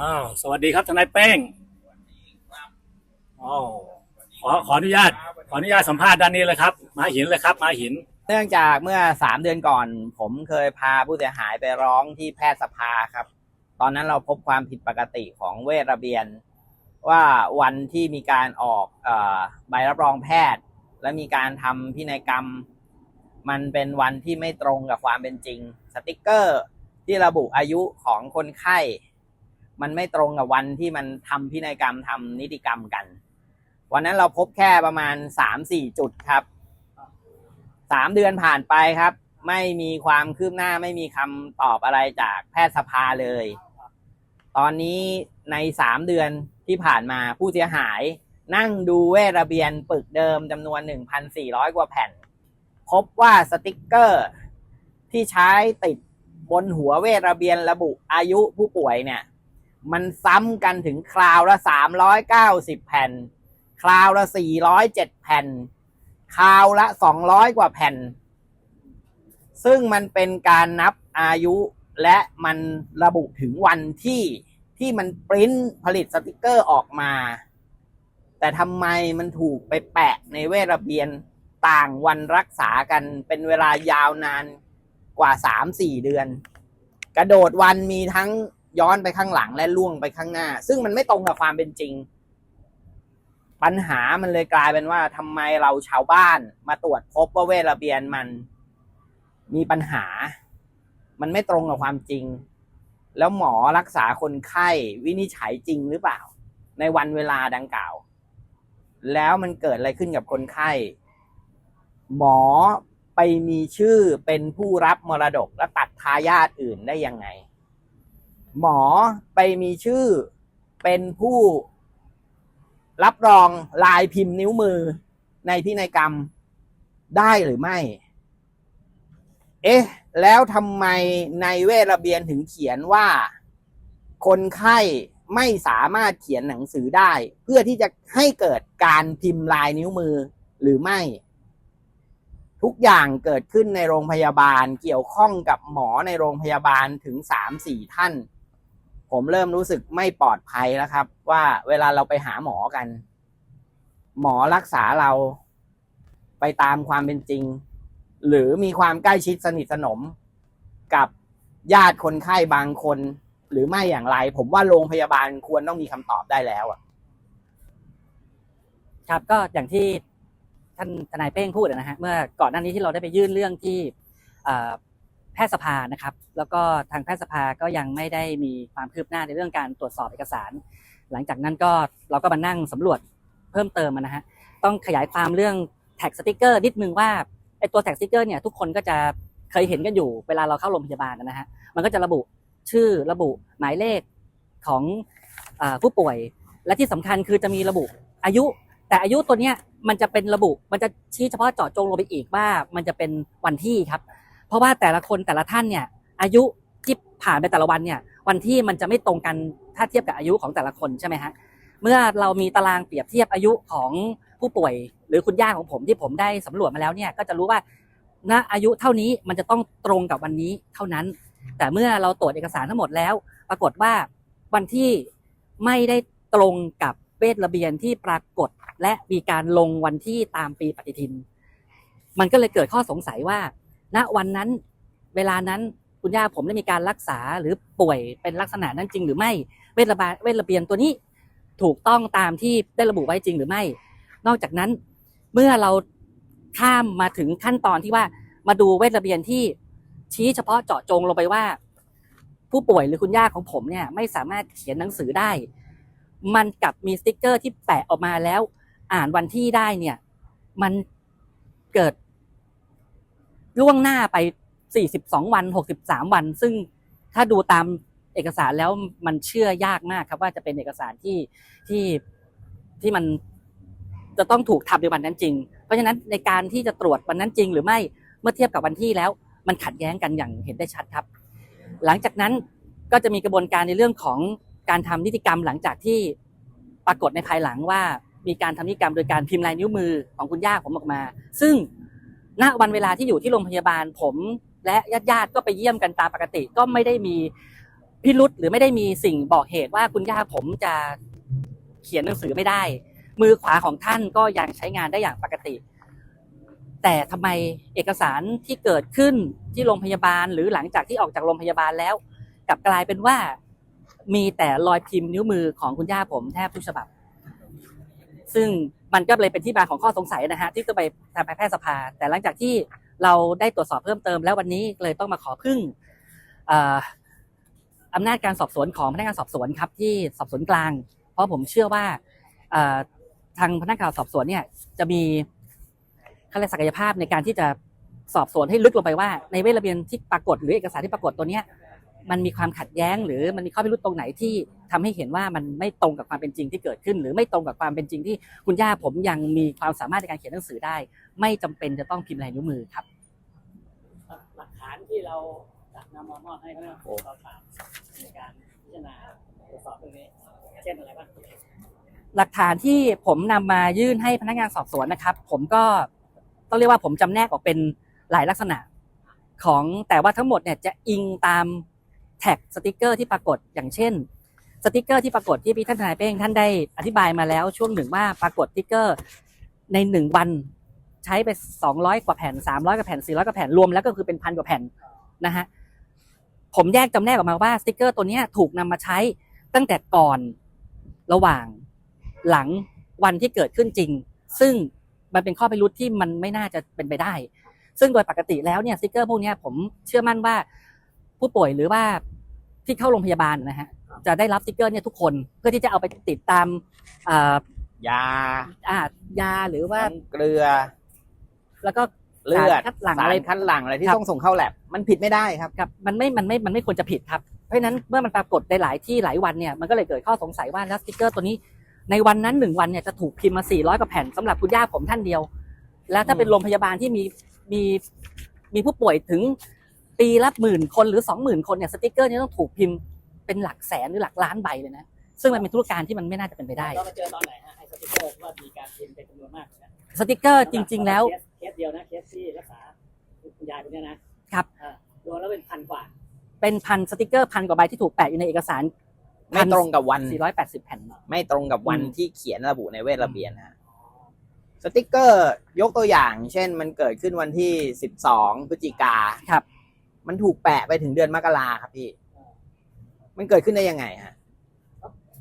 อ้าวสวัสดีครับทนายแป้งอ๋อขอขออนุญาต ขออนุญาตสัมภาษณ์ด้านนี้เลยครับ มาหินเลยครับ มาหิน เนื่องจากเมื่อสามเดือนก่อน ผมเคยพาผู้เสียหายไปร้องที่แพทยสภาครับ ตอนนั้นเราพบความผิดปกติของเวชระเบียน ว่าวันที่มีการออกอใบรับรองแพทย์ และมีการทำพินัยกรรม มันเป็นวันที่ไม่ตรงกับความเป็นจริง สติกเกอร์ที่ระบุอายุของคนไข้ มันไม่ตรงกับวันที่มันทำพินัยกรรมทำนิติกรรมกัน วันนั้นเราพบแค่ประมาณสามสี่จุดครับสามเดือนผ่านไปครับ ไม่มีความคืบหน้าไม่มีคำตอบอะไรจากแพทยสภาเลย ตอนนี้ในสามเดือนที่ผ่านมาผู้เสียหายนั่งดูเวระเบียนปึกเดิมจำนวน 1,400 กว่าแผ่น พบว่าสติกเกอร์ที่ใช้ติดบนหัวเวระเบียนระบุอายุผู้ป่วยเนี่ย มันซ้ำกันถึงคราวละ390แผ่น คราวละ407แผ่น คราวละ200กว่าแผ่น ซึ่งมันเป็นการนับอายุและมันระบุถึงวันที่ที่มันปริ้นผลิตสติกเกอร์ออกมา แต่ทำไมมันถูกไปแปะในเวทระเบียนต่างวันรักษากันเป็นเวลายาวนานกว่า3-4เดือน กระโดดวันมีทั้ง ย้อนไปข้างหลังและล่วงไปข้างหน้า ซึ่งมันไม่ตรงกับความเป็นจริง ปัญหามันเลยกลายเป็นว่าทำไมเราชาวบ้านมาตรวจพบว่าเวทระเบียนมันมีปัญหา มันไม่ตรงกับความจริง แล้วหมอรักษาคนไข้วินิจฉัยจริงหรือเปล่า ในวันเวลาดังกล่าว แล้วมันเกิดอะไรขึ้นกับคนไข้ หมอไปมีชื่อเป็นผู้รับมรดกและตัดทายาทอื่นได้ยังไง หมอไปมีชื่อเป็นผู้รับรองลายพิมพ์นิ้วมือในพินัยกรรมได้หรือไม่ เอ๊ะ แล้วทำไมในเวระเบียนถึงเขียนว่า คนไข้ไม่สามารถเขียนหนังสือได้ เพื่อที่จะให้เกิดการพิมพ์ลายนิ้วมือหรือไม่ ทุกอย่างเกิดขึ้นในโรงพยาบาลเกี่ยวข้องกับหมอในโรงพยาบาลถึงสามสี่ท่าน ผมเริ่มรู้สึกไม่ปลอดภัยแล้วครับ ว่าเวลาเราไปหาหมอกัน หมอรักษาเราไปตามความเป็นจริง หรือมีความใกล้ชิดสนิทสนม กับญาติคนไข้บางคน หรือไม่อย่างไร ผมว่าโรงพยาบาลควรต้องมีคำตอบได้แล้วอะครับก็อย่างที่ท่านทนายเป้งพูดนะฮะเมื่อก่อนหน้านี้ที่เราได้ไปยื่นเรื่องที่ พทยสภานะครับ แล้วก็ทางแพทยสภาก็ยังไม่ได้มีความคืบหน้าในเรื่องการตรวจสอบเอกสาร หลังจากนั้นก็เราก็มานั่งสำรวจเพิ่มเติมนะฮะต้องขยายความเรื่องแท็กสติกเกอร์นิดนึงว่าไอตัวแท็กสติกเกอร์เนี่ยทุกคนก็จะเคยเห็นกันอยู่เวลาเราเข้าโรงพยาบาลนะฮะมันก็จะระบุชื่อระบุหมายเลขของผู้ป่วย และที่สำคัญคือจะมีระบุอายุ แต่อายุตัวเนี้ยมันจะเป็นระบุมันจะชี้เฉพาะเจาะจงลงไปอีกว่ามันจะเป็นวันที่ครับ เพราะว่าแต่ละคนแต่ละท่านเนี่ยอายุที่ผ่านไปแต่ละวันเนี่ยวันที่มันจะไม่ตรงกันถ้าเทียบกับอายุของแต่ละคนใช่ไหมฮะเมื่อเรามีตารางเปรียบเทียบอายุของผู้ป่วย หรือคุณย่าของผมที่ผมได้สำรวจมาแล้วเนี่ยก็จะรู้ว่าณอายุเท่านี้มันจะต้องตรงกับวันนี้เท่านั้น แต่เมื่อเราตรวจเอกสารทั้งหมดแล้ว ปรากฏว่าวันที่ไม่ได้ตรงกับเวทระเบียนที่ปรากฏ และมีการลงวันที่ตามปีปฏิทิน มันก็เลยเกิดข้อสงสัยว่า ณวันนั้นเวลานั้นคุณย่าผมได้มีการรักษาหรือป่วยเป็นลักษณะนั้นจริงหรือไม่เวทระบาเวทระเบียนตัวนี้ถูกต้องตามที่ได้ระบุไว้จริงหรือไม่ นอกจากนั้นเมื่อเราข้ามมาถึงขั้นตอนที่ว่ามาดูเวทระเบียนที่ชี้เฉพาะเจาะจงลงไปว่า ผู้ป่วยหรือคุณย่าของผมเนี่ยไม่สามารถเขียนหนังสือได้ มันกลับมีสติ๊กเกอร์ที่แปะออกมาแล้ว อ่านวันที่ได้เนี่ย มันเกิด ล่วงหน้าไป 42 วัน 63 วัน ซึ่งถ้าดูตามเอกสารแล้วมันเชื่อยากมากครับว่าจะเป็นเอกสารที่ที่ที่มันจะต้องถูกทำในวันนั้นจริง เพราะฉะนั้นในการที่จะตรวจวันนั้นจริง หรือไม่เมื่อเทียบกับวันที่แล้ว มันขัดแย้งกันอย่างเห็นได้ชัดครับ หลังจากนั้นก็จะมีกระบวนการในเรื่องของการทำนิติกรรมหลังจากที่ปรากฏในภายหลังว่ามีการทำนิติกรรมโดยการพิมพ์ลายนิ้วมือของคุณย่าผมออกมา ซึ่ง ณวันเวลาที่อยู่ที่โรงพยาบาลผมและญาติญาติๆก็ไปเยี่ยมกันตามปกติ ก็ไม่ได้มีพิรุษหรือไม่ได้มีสิ่งบอกเหตุว่าคุณย่าผมจะเขียนหนังสือไม่ได้ มือขวาของท่านก็ยังใช้งานได้อย่างปกติ แต่ทำไมเอกสารที่เกิดขึ้นที่โรงพยาบาล หรือหลังจากที่ออกจากโรงพยาบาลแล้ว กลับกลายเป็นว่ามีแต่รอยพิมพ์นิ้วมือของคุณย่าผมแทบทุกฉบับ ซึ่ง มันก็เลยเป็นที่มาของข้อสงสัยนะฮะที่จะไปทางแพทยสภา แต่หลังจากที่เราได้ตรวจสอบเพิ่มเติม แล้ววันนี้เลยต้องมาขอพึ่งอำนาจการสอบสวนของพนักงานสอบสวนครับที่สอบสวนกลาง เพราะผมเชื่อว่าทางพนักงานสอบสวนเนี่ยจะมีขั้นศักยภาพในการที่จะสอบสวนให้ลึกลงไปว่า ในเวทระเบียนที่ปรากฏหรือเอกสารที่ปรากฏตัวเนี้ย มันมีความขัดแย้ง หรือมันมีข้อพิรุธตรงไหนที่ทำให้เห็นว่ามันไม่ตรงกับความเป็นจริงที่เกิดขึ้น หรือไม่ตรงกับความเป็นจริงที่คุณย่าผมยังมีความสามารถในการเขียนหนังสือได้ ไม่จำเป็นจะต้องพิมพ์ลายนิ้วมือครับ หลักฐานที่เราจะนำมามอบให้คณะกรรมการสอบสวนในการพิจารณาตรวจสอบตรงนี้เช่นอะไรบ้างหลักฐานที่ผมนำมายื่นให้พนักงานสอบสวนนะครับ ผมก็ต้องเรียกว่าผมจำแนกออกเป็นหลายลักษณะของแต่ว่าทั้งหมดเนี่ยจะอิงตาม แท็กสติกเกอร์ที่ปรากฏอย่างเช่นสติกเกอร์ที่ปรากฏที่พี่ท่านทนายเป้งท่านได้อธิบายมาแล้วช่วงหนึ่งว่าปรากฏสติกเกอร์ในหนึ่งวันใช้ไปสองร้อยกว่าแผ่นสามร้อยกว่าแผ่นสี่ร้อยกว่าแผ่นรวมแล้วก็คือเป็นพันกว่าแผ่นนะฮะผมแยกจำแนกออกมาว่าสติกเกอร์ตัวนี้ถูกนำมาใช้ตั้งแต่ก่อนระหว่างหลังวันที่เกิดขึ้นจริง ซึ่งมันเป็นข้อพิรุธที่มันไม่น่าจะเป็นไปได้ ซึ่งโดยปกติแล้วเนี่ยสติกเกอร์พวกนี้ผมเชื่อมั่นว่า ผู้ป่วยหรือว่าที่เข้าโรงพยาบาลนะฮะจะได้รับสติกเกอร์เนี่ยทุกคนเพื่อที่จะเอาไปติดตามอ่ายาอ่ายาหรือว่าน้ำเกลือ แล้วก็เลือดสารคัดหลั่งสาอะไร รคัดหลั่งอะไรที่ครับ ต้องส่งเข้าแลบมันผิดไม่ได้ครับกับมันไม่ มันไม่ มันไม่ควรจะผิดครับ เพราะฉะนั้นเมื่อมันปรากฏในหลายที่หลายวันเนี่ย มันก็เลยเกิดข้อสงสัยว่าแล้วสติกเกอร์ตัวนี้ ในวันนั้นหนึ่งวันเนี่ยจะถูกพิมพ์มา 400 กว่าแผ่นสำหรับคุณย่าผมท่านเดียว แล้วถ้าเป็นโรงพยาบาลที่มี มี มีผู้ป่วยถึง ปีละหมื่นคนหรือสองหมื่นคนเนี่ยสติกเกอร์เนี่ยต้องถูกพิมพ์เป็นหลักแสนหรือหลักล้านใบเลยนะซึ่งมันเป็นธุรการที่มันไม่น่าจะเป็นไปได้เรามาเจอตอนไหนฮะไอ้สติ๊กเกอร์ที่ว่ามีการพิมพ์เป็นจำนวนมากเนี่ยสติกเกอร์จริง ๆ แล้วเคสเคสเดียวนะเคสที่รักษาคุณยายคนเนี้ยนะครับอ่ารวมแล้วเป็นพันกว่า เป็นพันสติกเกอร์พันกว่าใบที่ถูกแปะอยู่ในเอกสารไม่ตรงกับวัน 480 แผ่น ไม่ตรงกับวันอืมที่เขียนระบุในเวทระเบียนฮะสติกเกอร์ยกตัวอย่าง เช่นมันเกิดขึ้นวันที่สิบสองพฤศจิกาครับ มันถูกแปะไปถึงเดือนมกราครับพี่ มันเกิดขึ้นได้ยังไงฮะ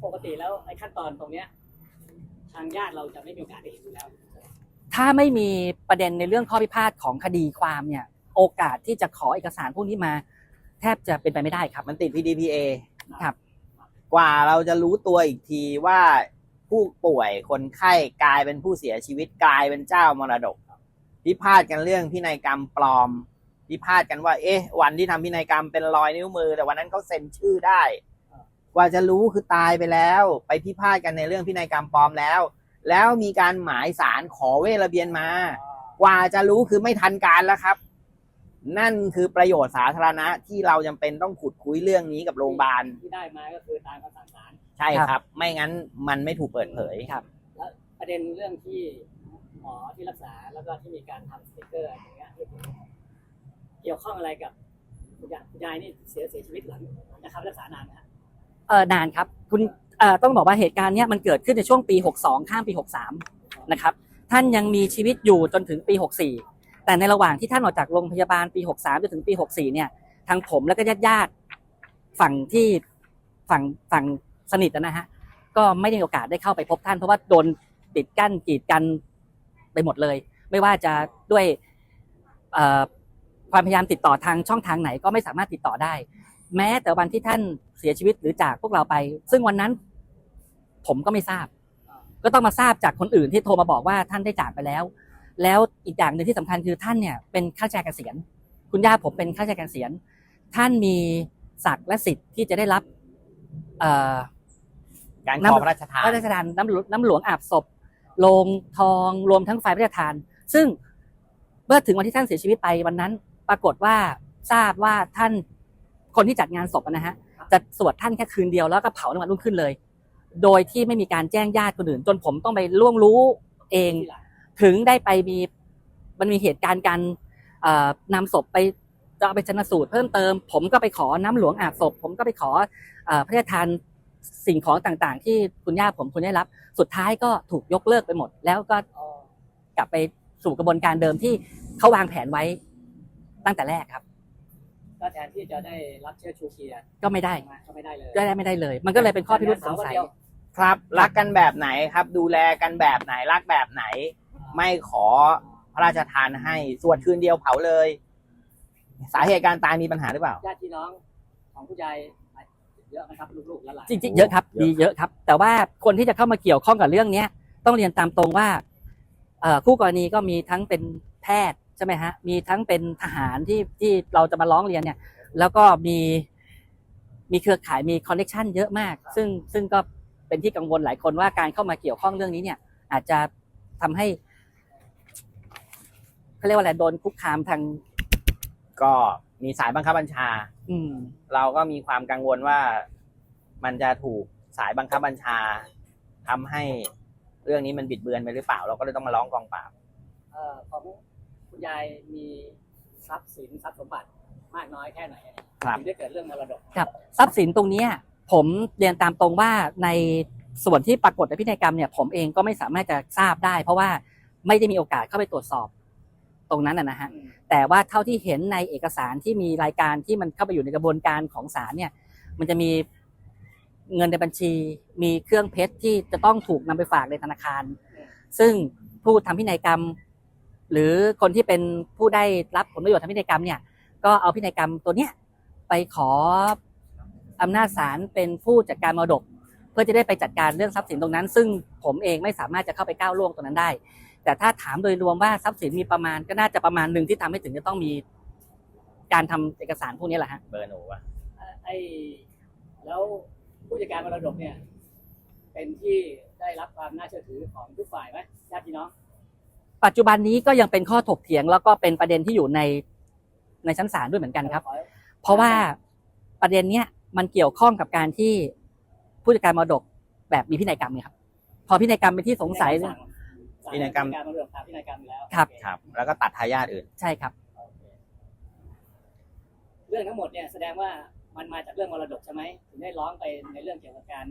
ปกติแล้วไอ้ขั้นตอนตรงเนี้ย ทางญาติเราจะไม่มีโอกาสได้เห็นอยู่แล้ว ถ้าไม่มีประเด็นในเรื่องข้อพิพาทของคดีความเนี่ย โอกาสที่จะขอเอกสารพวกนี้มา แทบจะเป็นไปไม่ได้ครับ มันติด PDPA ครับ กว่าเราจะรู้ตัวอีกทีว่าผู้ป่วยคนไข้กลายเป็นผู้เสียชีวิตกลายเป็นเจ้ามรดกพิพาทกันเรื่องพินัยกรรมปลอม พิพาทกันว่า เอ๊ะ วันที่ทำพินัยกรรมเป็นรอยนิ้วมือ แต่วันนั้นเขาเซ็นชื่อได้กว่าจะรู้คือตายไปแล้ว ไปพิพาทกันในเรื่องพินัยกรรมปลอมแล้ว แล้วมีการหมายสารขอเวทระเบียนมา กว่าจะรู้คือไม่ทันการแล้วครับ นั่นคือประโยชน์สาธารณะที่เราจำเป็นต้องขุดคุยเรื่องนี้กับโรงพยาบาลที่ได้มาก็คือตามคำสั่งศาลใช่ครับ ไม่งั้นมันไม่ถูกเปิดเผยครับ แล้วประเด็นเรื่องที่หมอที่รักษาแล้วก็ที่มีการทำสติ๊กเกอร์อย่างเงี้ยที่เกี่ยวข้องอะไรกับคุณยายคุณยายนี่เสียเสียชีวิตหลังนะครับรักษานานนะฮะเออนานครับคุณเอ่อต้องบอกว่าเหตุการณ์เนี้ยมันเกิดขึ้นในช่วงปี 62 ข้ามปี 63 นะครับ ท่านยังมีชีวิตอยู่จนถึงปี 64 แต่ในระหว่างที่ท่านออกจากโรงพยาบาลปี 63 จนถึงปี 64 เนี่ย ทางผมแล้วก็ญาติญาติๆฝั่งที่ฝั่งฝั่งสนิทนะฮะ ก็ไม่ได้มีโอกาสได้เข้าไปพบท่านเพราะว่าโดนปิดกั้นกีดกันไปหมดเลย ไม่ว่าจะด้วยเความพยายามติดต่อทางช่องทางไหนก็ไม่สามารถติดต่อได้ แม้แต่วันที่ท่านเสียชีวิตหรือจากพวกเราไป ซึ่งวันนั้น ผมก็ไม่ทราบ ก็ต้องมาทราบจากคนอื่นที่โทรมาบอกว่าท่านได้จากไปแล้ว แล้วอีกอย่างหนึ่งที่สำคัญคือท่านเนี่ยเป็นข้าราชการเกษียณคุณย่าผมเป็นข้าราชการเกษียณท่านมีศักดิ์และสิทธิ์ที่จะได้รับเอ่อการขน้ำอพระราชทานพระราชทานน้ำหลวงน้ำหลวงอาบศพโลงทองรวมทั้งไฟพระราชทาน ซึ่งเมื่อถึงวันที่ท่านเสียชีวิตไปวันนั้น ปรากฏว่าทราบว่าท่านคนที่จัดงานศพนะฮะจะสวดท่านแค่คืนเดียวแล้วก็เผาในวันรุ่งขึ้นเลย โดยที่ไม่มีการแจ้งญาติคนอื่น จนผมต้องไปล่วงรู้เองที่หลังถึงได้ไปมีมันมีเหตุการณ์การเอ่อนำศพไปจะเอาไปชนสูตรเพิ่มเติม ผมก็ไปขอน้ำหลวงอาบศพ ผมก็ไปขอเอ่อพระราชทานสิ่งของต่างๆ ที่คุณย่าผมคุณได้รับ สุดท้ายก็ถูกยกเลิกไปหมด แล้วก็อ๋อกลับไปสู่กระบวนการเดิมที่เขาวางแผนไว้ ตั้งแต่แรกครับ ก็แทนที่จะได้รับเชื้อชูเกียร์ก็ไม่ได้มาก็ไม่ได้เลยก็ได้ไม่ได้เลย มันก็เลยเป็นข้อพิรุษสงสัยครับ รักกันแบบไหนครับ ดูแลกันแบบไหนรักแบบไหน ไม่ขอพระราชทานให้สวดคืนเดียวเผาเลย สาเหตุการตายมีปัญหาหรือเปล่าญาติพี่น้องของผู้ใหญ่เยอะไหมครับลูกๆและหลานจริงๆเยอะครับเยอะดีเยอะครับ แต่ว่าคนที่จะเข้ามาเกี่ยวข้องกับเรื่องเนี้ย ต้องเรียนตามตรงว่าเอ่อคู่กรณีก็มีทั้งเป็นแพทย์ ใช่ไหมฮะมีทั้งเป็นทหารที่ที่เราจะมาร้องเรียนเนี่ย แล้วก็มีมีเครือข่ายมีคอนเนคชันเยอะมาก ซึ่งซึ่งก็เป็นที่กังวลหลายคนว่าการเข้ามาเกี่ยวข้องเรื่องนี้เนี่ย อาจจะทำให้เขาเรียกว่าอะไรโดนคุกคามทาง ก็มีสายบังคับบัญชา อืม เราก็มีความกังวลว่ามันจะถูกสายบังคับบัญชาทำให้เรื่องนี้มันบิดเบือนไปหรือเปล่า เราก็เลยต้องมาร้องกองปราบเอ่อของคุณ ยายมีทรัพย์สินทรัพย์สมบัติมากน้อยแค่ไหนครับ ถึงได้เกิดเรื่องมรดกครับทรัพย์สินตรงเนี้ยผมเรียนตามตรงว่าในส่วนที่ปรากฏในพินัยกรรมเนี่ยผมเองก็ไม่สามารถจะทราบได้ เพราะว่าไม่ได้มีโอกาสเข้าไปตรวจสอบตรงนั้นนะนะฮะ อืมแต่ว่าเท่าที่เห็นในเอกสารที่มีรายการที่มันเข้าไปอยู่ในกระบวนการของศาลเนี่ย มันจะมีเงินในบัญชี มีเครื่องเพชรที่จะต้องถูกนำไปฝากในธนาคาร ซึ่งผู้ทำพินัยกรรม หรือคนที่เป็นผู้ได้รับผลประโยชน์ทางพินัยกรรมเนี่ยก็เอาพินัยกรรมตัวเนี้ยไปขออำนาจศาลเป็นผู้จัดการมรดก เพื่อจะได้ไปจัดการเรื่องทรัพย์สินตรงนั้น ซึ่งผมเองไม่สามารถจะเข้าไปก้าวล่วงตรงนั้นได้ แต่ถ้าถามโดยรวมว่าทรัพย์สินมีประมาณก็น่าจะประมาณหนึ่งที่ทำให้ถึงจะต้องมีการทำเอกสารพวกนี้แหละฮะเบอร์หนูอะเอ่อไอ้แล้วผู้จัดการมรดกเนี่ย เป็นที่ได้รับความน่าเชื่อถือของทุกฝ่ายไหมญาติพี่น้อง ปัจจุบันนี้ก็ยังเป็นข้อถกเถียง แล้วก็เป็นประเด็นที่อยู่ในในชั้นศาลด้วยเหมือนกันครับขอเพราะว่าประเด็นเนี้ยมันเกี่ยวข้องกับการที่ผู้จัดการมรดกแบบมีพินัยกรรมเนี่ยครับ พอพินัยกรรมเป็นที่สงสัยสั่สั่พินัยกรรม การมรดกตามพินัยกรรมอยู่แล้วครับโอเครับ แล้วก็ตัดทายาทอื่น ใช่ครับ โอเคเรื่องทั้งหมดเนี่ยแสดงว่ามันมาจากเรื่องมรดกใช่ไหมถึงได้ร้องไปในเรื่องเกี่ยวกับการ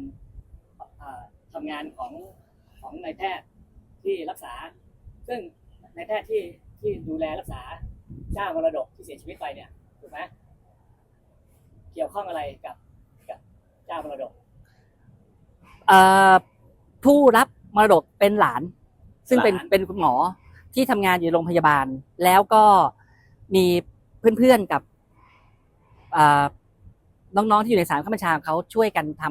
เอ่อทำงานของของนายแพทย์ที่รักษา ซึ่งนายแพทย์ที่ที่ดูแลรักษาเจ้ามรดกที่เสียชีวิตไปเนี่ยถูกไหมเกี่ยวข้องอะไรกับกับเจ้ามรดกเอ่อผู้รับมรดกเป็นหลาน ซึ่งเป็นหลานเป็นคุณหมอที่ทำงานอยู่โรงพยาบาล แล้วก็มีเพื่อนๆกับเอ่อน้องๆที่อยู่ในสารข้าบัญชาเขาช่วยกันท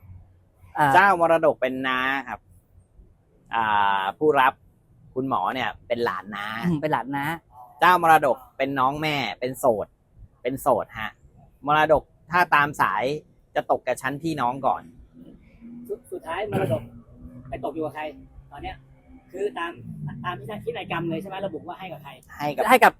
ำเอ่อเจ้ามรดกเป็นน้าครับ อ่า ผู้รับ คุณหมอเนี่ย เป็นหลานน้าอืมเป็นหลานนะเจ้ามรดกเป็นน้องแม่ เป็นโสด เป็นโสดฮะ มรดกถ้าตามสายจะตกกับชั้นพี่น้องก่อน สุดสุดท้ายมรดกไปตกอยู่กับใคร ตอนเนี้ย คือตามตามที่นัยกรรมเลยใช่ไหมระบุว่าให้กับใครให้กับ ให้กับ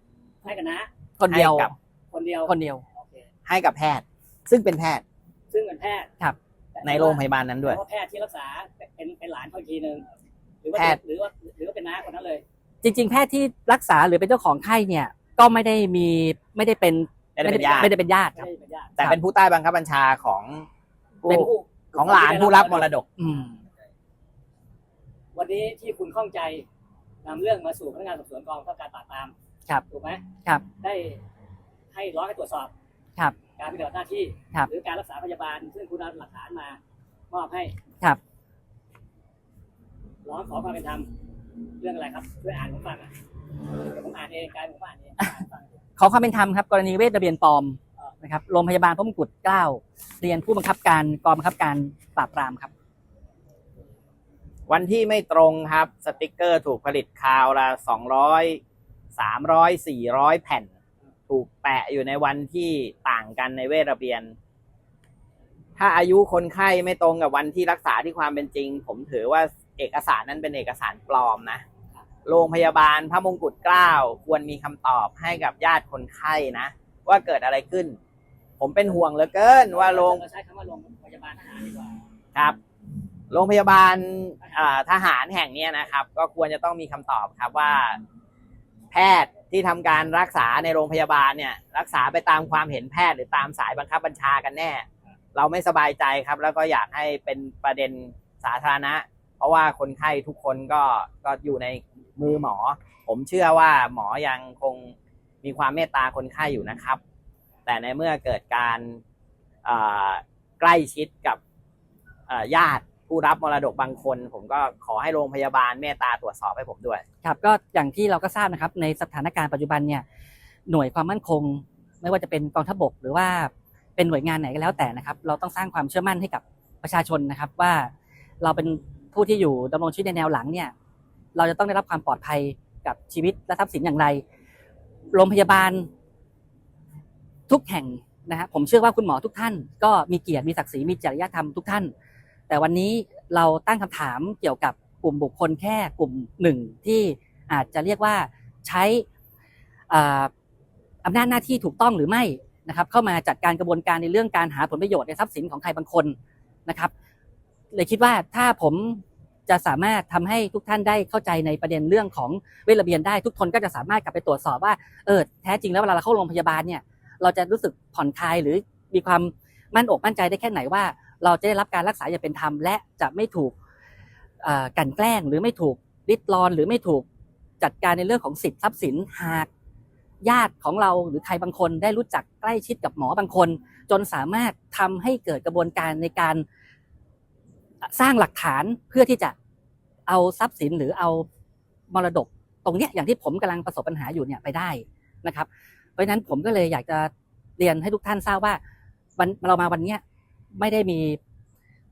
ให้กับน้าคนเดียว ให้กับ คนเดียวคนเดียว โอเคให้กับแพทย์ ซึ่งเป็นแพทย์ซึ่งเป็นแพทย์ครับ แต่ในโรงพยาบาลนั้นด้วยแต่ว่าแพทย์ที่รักษาเป็นเป็นหลานเขาอีกทีหนึ่ง หรือว่าแพทย์ หรือว่าหรือว่าเป็นน้าคนนั้นเลย จริง ๆ แพทย์ที่รักษาหรือเป็นเจ้าของไข้เนี่ย ก็ไม่ได้มีไม่ได้เป็นไม่ได้เป็นญาติ ไม่ได้เป็นญาติไม่ครับ ได้เป็นญาติแต่เป็นผู้ใต้บังคับบัญชาของผู้เป็นผู้ของหลานผู้รับมรดก อืม วันนี้ที่คุณข้องใจนำเรื่องมาสู่พนักงานสอบสวนกองข้าการปราบปรามครับถูกไหมครับได้ให้ร้องให้ตรวจสอบครับการปฏิบัติหน้าที่ ครับหรือการรักษาพยาบาล ซึ่งคุณเอาหลักฐานมามอบให้ครับ ร้องขอความเป็นธรรมเรื่องอะไรครับช่วยอ่านผมฟังอะเดี๋ยวผมอ่านเองกายผมอ่านเองอ่านฟัง ขอความเป็นธรรมครับกรณีเวทระเบียนปลอมนะครับโรงพยาบาลพระมงกุฎเกล้าเรียนผู้บังคับการกองบังคับการปราบปรามครับ วันที่ไม่ตรงครับ สติกเกอร์ถูกผลิตคราวละสองร้อยสามร้อยสี่ร้อยแผ่น ถูกแปะอยู่ในวันที่ต่างกันในเวทระเบียน ถ้าอายุคนไข้ไม่ตรงกับวันที่รักษาที่ความเป็นจริง ผมถือว่า เอกสารนั้นเป็นเอกสารปลอมนะ โรงพยาบาลพระมงกุฎเกล้าควรมีคำตอบให้กับญาติคนไข้นะ ว่าเกิดอะไรขึ้น ผมเป็นห่วงเหลือเกินว่าโรงเราใช้คำว่าโรงพยาบาลทหารดีกว่าครับโรงพยาบาลอ่าทหารแห่งเนี้ยนะครับ ก็ควรจะต้องมีคำตอบครับว่า แพทย์ที่ทำการรักษาในโรงพยาบาลเนี่ย รักษาไปตามความเห็นแพทย์หรือตามสายบังคับบัญชากันแน่ เราไม่สบายใจครับ แล้วก็อยากให้เป็นประเด็นสาธารณะ เพราะว่าคนไข้ทุกคนก็ก็อยู่ในมือหมอ ผมเชื่อว่าหมอยังคงมีความเมตตาคนไข้อยู่นะครับ แต่ในเมื่อเกิดการใกล้ชิดกับญาติผู้รับมรดกบางคน ผมก็ขอให้โรงพยาบาลเมตตาตรวจสอบให้ผมด้วย ครับก็อย่างที่เราก็ทราบนะครับในสถานการณ์ปัจจุบันเนี่ยหน่วยความมั่นคง ไม่ว่าจะเป็นกองทัพบกหรือว่าเป็นหน่วยงานไหนก็แล้วแต่นะครับ เราต้องสร้างความเชื่อมั่นให้กับประชาชนนะครับว่าเราเป็น ผู้ที่อยู่ดำรงชีวิตในแนวหลังเนี่ย เราจะต้องได้รับความปลอดภัยกับชีวิตและทรัพย์สินอย่างไร โรงพยาบาลทุกแห่งนะฮะผมเชื่อว่าคุณหมอทุกท่าน ก็มีเกียรติมีศักดิ์ศรีมีจริยธรรมทุกท่าน แต่วันนี้เราตั้งคำถามเกี่ยวกับกลุ่มบุคคลแค่กลุ่มหนึ่งที่อาจจะเรียกว่าใช้อ่าอำนาจหน้าที่ถูกต้องหรือไม่นะครับ เข้ามาจัดการกระบวนการในเรื่องการหาผลประโยชน์ในทรัพย์สินของใครบางคนนะครับ เลยคิดว่าถ้าผมจะสามารถทำให้ทุกท่านได้เข้าใจในประเด็นเรื่องของเวชระเบียนได้ทุกคนก็จะสามารถกลับไปตรวจสอบว่าเออแท้จริงแล้วเวลาเราเข้าโรงพยาบาลเนี่ยเราจะรู้สึกผ่อนคลายหรือมีความมั่นอกมั่นใจได้แค่ไหนว่า เราจะได้รับการรักษาอย่างเป็นธรรมและจะไม่ถูกกันแกล้ง หรือไม่ถูกริดรอนหรือไม่ถูกจัดการในเรื่องของสิทธิทรัพย์สินหากญาติของเราหรือใครบางคนได้รู้จักใกล้ชิดกับหมอบางคน จนสามารถทำให้เกิดกระบวนการในการ สร้างหลักฐานเพื่อที่จะเอาทรัพย์สินหรือเอามรดก ตรงเนี้ยอย่างที่ผมกำลังประสบปัญหาอยู่เนี่ยไปได้นะครับ เพราะฉะนั้นผมก็เลยอยากจะเรียนให้ทุกท่านทราบว่าวันเรามาวันเนี้ยไม่ได้มี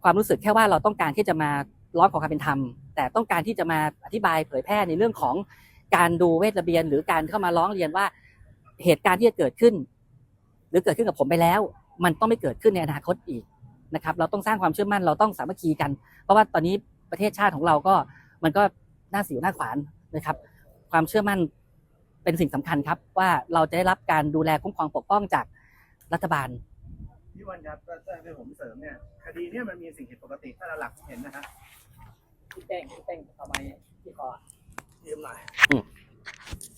ความรู้สึกแค่ว่าเราต้องการที่จะมาร้องขอความเป็นธรรม แต่ต้องการที่จะมาอธิบายเผยแพร่ในเรื่องของการดูเวทระเบียน หรือการเข้ามาร้องเรียนว่าเหตุการณ์ที่จะเกิดขึ้น หรือเกิดขึ้นกับผมไปแล้ว มันต้องไม่เกิดขึ้นในอนาคตอีก นะครับเราต้องสร้างความเชื่อมั่นเราต้องสามัคคีกัน เพราะว่าตอนนี้ประเทศชาติของเราก็มันก็หน้าสิวหน้าขวานนะครับ ความเชื่อมั่นเป็นสิ่งสำคัญครับ ว่าเราจะได้รับการดูแลคุ้มครองปกป้องจากรัฐบาลพี่วันครับก็ถ้าให้ผมเสริมเนี่ยคดีเนี้มันมีสิ่งผิดปกติถ้าเราหลักเห็นนะครับที่เป้งที่เป้งทำไมที่คอยืมหน่อยอืมถ้า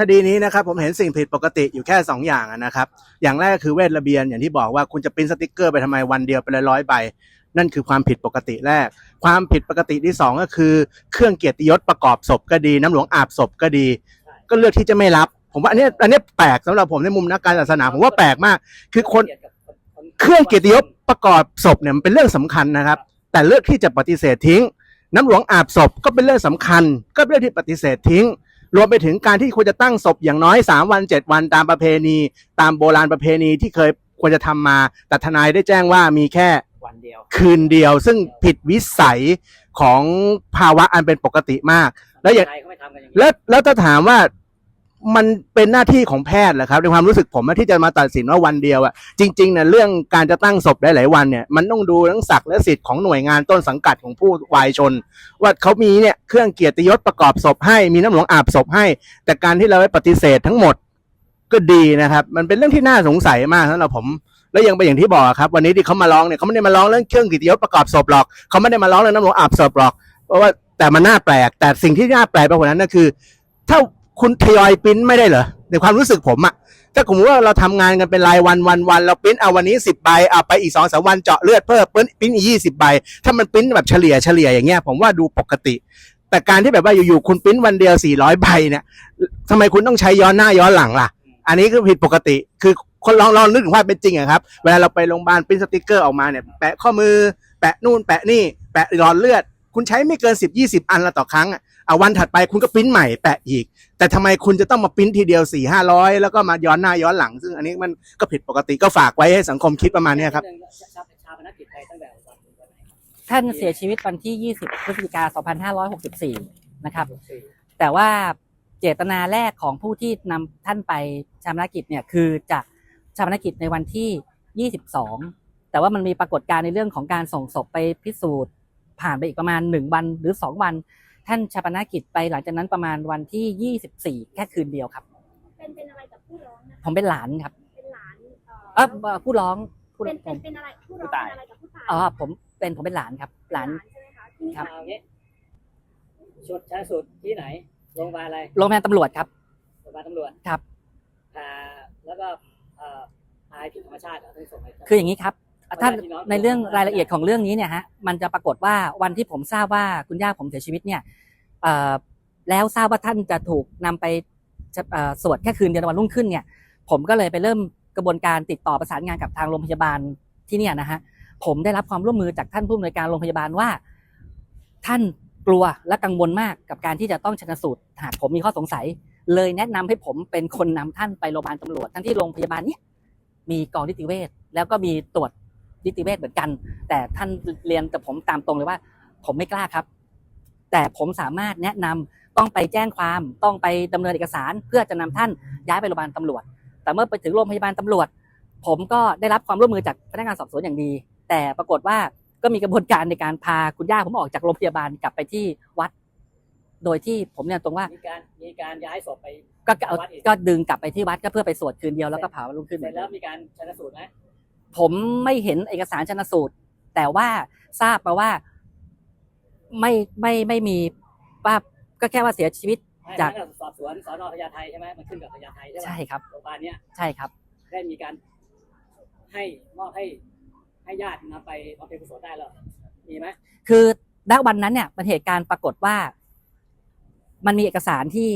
คดีนี้นะครับผมเห็นสิ่งผิดปกติอยู่แค่สองอย่างนะครับ อย่างแรกก็คือเวทระเบียนอย่างที่บอกว่าคุณจะปริ้นสติกเกอร์ไปทำไมวันเดียวไปเลยร้อยใบ นั่นคือความผิดปกติแรก ความผิดปกติที่สองก็คือ เครื่องเกียรติยศประกอบศพก็ดี น้ำหลวงอาบศพก็ดี ก็เลือกที่จะไม่รับ ผมว่าอันเนี้ยอันนี้แปลกสำหรับผมในมุมนักการศาสนาผมว่าแปลกมาก คือคนเครื่องเกียรติยศประกอบศพเนี่ยมันเป็นเรื่องสำคัญนะครับ แต่เลือกที่จะปฏิเสธทิ้ง น้ำหลวงอาบศพก็เป็นเรื่องสำคัญ ก็เลือกที่ปฏิเสธทิ้ง รวมไปถึงการที่ควรจะตั้งศพอย่างน้อย 3 วัน 7 วันตามประเพณี ตามโบราณประเพณีที่เคยควรจะทำมา แต่ทนายได้แจ้งว่ามีแค่วันเดียวคืนเดียว ซึ่งผิดวิสัยของภาวะอันเป็นปกติมาก แล้วอย่างไทยเขาไม่ทำกันอย่างนี้แล้วแล้วถ้าถามว่า มันเป็นหน้าที่ของแพทย์เหรอครับในความรู้สึกผมที่จะมาตัดสินว่าวันเดียวอะจริงๆเนี่ยเรื่องการจะตั้งศพได้หลายวันเนี่ยมันต้องดูทั้งศักดิ์และสิทธิ์ของหน่วยงานต้นสังกัดของผู้วายชน ว่าเขามีเนี่ยเครื่องเกียรติยศประกอบศพให้มีน้ำหลวงอาบศพให้ แต่การที่เราไปปฏิเสธทั้งหมดก็ดีนะครับ มันเป็นเรื่องที่น่าสงสัยมากสำหรับผมแล้วยังไปนอย่างที่บอกครับวันนี้ที่เขามาร้องเนี่ยเขาไม่ได้มาร้องเรื่องเครื่องเกียรติยศประกอบศพหรอกเขาไม่ได้มาร้องเรื่องน้ำหลวงอาบศพหรอกเพราะว่าแต่มันน่าแปลก แต่สิ่งที่น่าแปลกไปกว่านั้นก็คือ ถ้า คุณทยอยปริ้นไม่ได้เหรอในความรู้สึกผมอะถ้าสมมติว่าเราทำงานกันเป็นรายวันวันวันเราปริ้นเอาวันนี้สิบใบเอาไปอีกสองสามวันเจาะเลือดเพิ่มปริ้นปริ้นอีกยี่สิบใบ ถ้ามันปริ้นแบบเฉลี่ยเฉลี่ยอย่างเงี้ยผมว่าดูปกติ แต่การที่แบบว่าอยู่ๆคุณปริ้นวันเดียวสี่ร้อยใบเนี่ยทำไมคุณต้องใช้ย้อนหน้าย้อนหลังล่ะ อันนี้คือผิดปกติคือคนลองลองนึกถึงว่าเป็นจริงอะครับ เวลาเราไปโรงพยาบาลปริ้นสติกเกอร์ออกมาเนี่ยแปะข้อมือแปะนู่นแปะนี่แปะหลอดเลือด คุณใช้ไม่เกินสิบยี่สิบอันละต่อครั้งอะ เอาวันถัดไปคุณก็ปริ้นใหม่แปะอีก แต่ทำไมคุณจะต้องมาปริ้นทีเดียวสี่ห้าร้อยแล้วก็มาย้อนหน้าย้อนหลัง ซึ่งอันนี้มันก็ผิดปกติก็ฝากไว้ให้สังคมคิดประมาณนี้ครับเองชานกิจไทยตั้งแต่วันถึงวันไหนท่านเสียชีวิตวันที่ 20 พฤศจิกา2564 นะครับ แต่ว่าเจตนาแรกของผู้ที่นำท่านไปชาปนกิจเนี่ยคือจะชาปนกิจในวันที่ 22 แต่ว่ามันมีปรากฏการณ์ในเรื่องของการส่งศพไปพิสูจน์ ผ่านไปอีกประมาณ 1 วันหรือ 2 วัน ท่านชาปนกิจไปหลังจากนั้นประมาณวันที่ 24 แค่คืนเดียวครับ เป็นเป็นอะไรกับผู้ร้องนะคะผมเป็นหลานครับ เป็นหลานเออเอ่อผู้ร้องผู้เป็นผเป็นมเป็นอะไรผู้ร้องผู้ตายเป็นอะไรกับผู้ตายอ๋อผมเป็นผมเป็นหลานครับ หลาน ใช่ไหมคะที่ครับ เอางี้ชุดชนะสูตรที่ไหน โรงพยาบาลอะไร โรงพยาบาลตำรวจครับ โรงพยาบาลตำรวจครับ พาแล้วก็เอ่อตายผิดธรรมชาติเหรอต้องส่งไปคืออย่างนี้ครับ ท่านเอาญาติพี่น้องในเรื่องรายละเอียดของเรื่องนี้เนี่ยฮะมันจะปรากฏว่าวันที่ผมทราบว่าคุณย่าผมเสียชีวิตเนี่ยเอ่อแล้วทราบว่าท่านจะถูกนำไปจะเอ่อสวดแค่คืนเดียววันรุ่งขึ้นเนี่ย ผมก็เลยไปเริ่มกระบวนการติดต่อประสานงานกับทางโรงพยาบาลที่เนี่ยนะฮะผมได้รับความร่วมมือจากท่านผู้อำนวยการโรงพยาบาลว่า ท่านกลัวและกังวลมากกับการที่จะต้องชนสูตรหากผมมีข้อสงสัย เลยแนะนำให้ผมเป็นคนนำท่านไปโรงพยาบาลตำรวจทั้งที่โรงพยาบาลเนี้ยมีกองนิติเวชแล้วก็มีตรวจ นิติเวชเหมือนกัน แต่ท่านเรียนกับผมตามตรงเลยว่า ผมไม่กล้าครับ แต่ผมสามารถแนะนำต้องไปแจ้งความต้องไปดำเนินเอกสาร เพื่อจะนำท่านย้ายไปโรงพยาบาลตำรวจ แต่เมื่อไปถึงโรงพยาบาลตำรวจ ผมก็ได้รับความร่วมมือจากพนักงานสอบสวนอย่างดี แต่ปรากฏว่าก็มีกระบวนการในการพาคุณย่าผมออกจากโรงพยาบาลกลับไปที่วัด โดยที่ผมเนี่ยตรงว่ามีการมีการย้ายศพไปก็เอาวัดอีกก็ดึงกลับไปที่วัดก็เพื่อไปสวดคืนเดียวแล้วก็เผาวันรุ่งขึ้นเสร็จแล้วมีการชนสูตรไหม ผมไม่เห็นเอกสารชนสูตร แต่ว่าทราบมาว่าไม่ไม่ไม่มีว่าก็แค่ว่าเสียชีวิตไม่จากพนักงานสอบสวนสอนอพญาไทใช่ไหมมันขึ้นกับพญาไทใช่ไหมใช่ครับ โรงพยาบาลเนี้ยใช่ครับ ได้มีการให้มอบให้ให้ญาตินำไปบำเพ็ญกุศลได้แล้วมีไหมคือณวันนั้นเนี่ยมันเหตุการณ์ปรากฏว่า มันมีเอกสารที่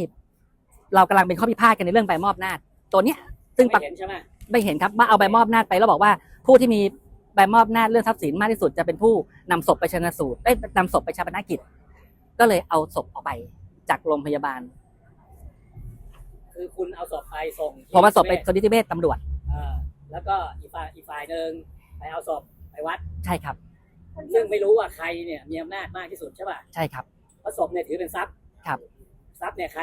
เรากำลังเป็นข้อพิพาทกันในเรื่องใบมอบนาจตัวเนี้ยซึ่งปไม่รากเห็นใช่ไหม ไม่เห็นครับว่าเอาใบมอบนาจไปแล้วบอกว่า ผู้ที่มีใบมอบนาจเรื่องทรัพย์สินมากที่สุดจะเป็นผู้นำศพไปชนสูตรได้ยนำศพไปชาปนกิจ ก็เลยเอาศพออกไปจากโรงพยาบาล คือคุณเอาศพไปส่งที่ผมเอาศพไปสนิติเวชตำรวจเอ่อแล้วก็อีกฝ่ายอีกฝ่ายหนึ่งไปเอาศพไปวัด ใช่ครับ ซึ่งไม่รู้ว่าใครเนี่ยมีอำนาจมากที่สุดใช่ป่ะใช่ครับเพราะศพเนี่ยถือเป็นทรัพย์ครับทรัพย์เนี่ยใคร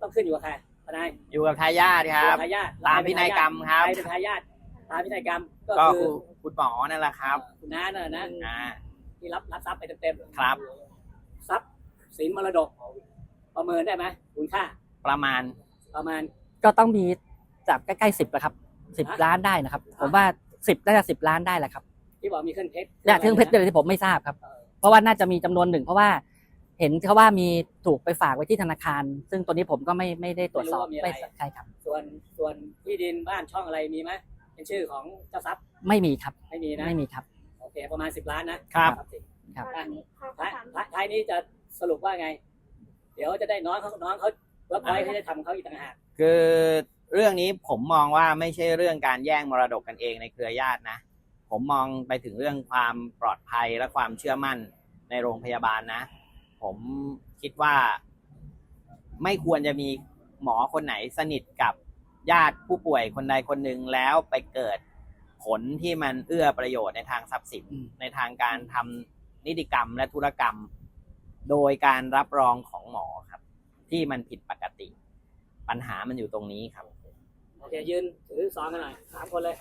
ต้องขึ้นอยู่กับใคร ทนายอยู่กับทายาทคอยู่รักับบทายาทตามพินัยกรรมครับใครเป็นทายาทตามพินัยกรรมก็ก็คือคุณคุณหมอนั่นแหละครับคุณน้าน่ะนะอ่าที่รับรับทรัพย์ไปเต็มๆครับ ทรัพย์สินมรดก ประเมินได้ไหมคุณค่า ประมาณประมาณ ก็ต้องมีจากใกล้ๆสิบนะครับสิบฮะล้านได้นะครับ ผมว่าสิบน่าจะสิบล้านได้แหละครับที่บอกมีเครื่องเพชรเนี่ยเครื่องเพชรเลยที่ผมไม่ทราบครับ เพราะว่าน่าจะมีจำนวนหนึ่งเพราะว่า เห็นเขาว่ามีถูกไปฝากไว้ที่ธนาคาร ซึ่งตัวนี้ผมก็ไม่ไม่ได้ตรวจสอบไม่ใช่ครับ ส่วนส่วนที่ดินบ้านช่องอะไรมีไหมเป็นชื่อของเจ้าทรัพย์ไม่มีครับไม่มีนะไม่มีครับ โอเคประมาณสิบล้านนะครับทรัพย์สินครับตอนนี้ขอท้ายถามท้ายท้ายนี้จะสรุปว่าไง เดี๋ยวจะได้น้องเขาน้องเขาเวิร์กพอยต์ให้ได้ทำเขาอีกต่างหาก คือเรื่องนี้ผมมองว่าไม่ใช่เรื่องการแย่งมรดกกันเองในเครือญาตินะ ผมมองไปถึงเรื่องความปลอดภัยและความเชื่อมั่นในโรงพยาบาลนะ ผมคิดว่า ไม่ควรจะมีหมอคนไหนสนิทกับญาติผู้ป่วยคนใดคนหนึ่งแล้วไปเกิดผลที่มันเอื้อประโยชน์ในทางทรัพย์สินอืมในทางการทำนิติกรรมและธุรกรรม โดยการรับรองของหมอครับ ที่มันผิดปกติ ปัญหามันอยู่ตรงนี้ครับโอเคยืนถือซองกันหน่อยสามคนเลย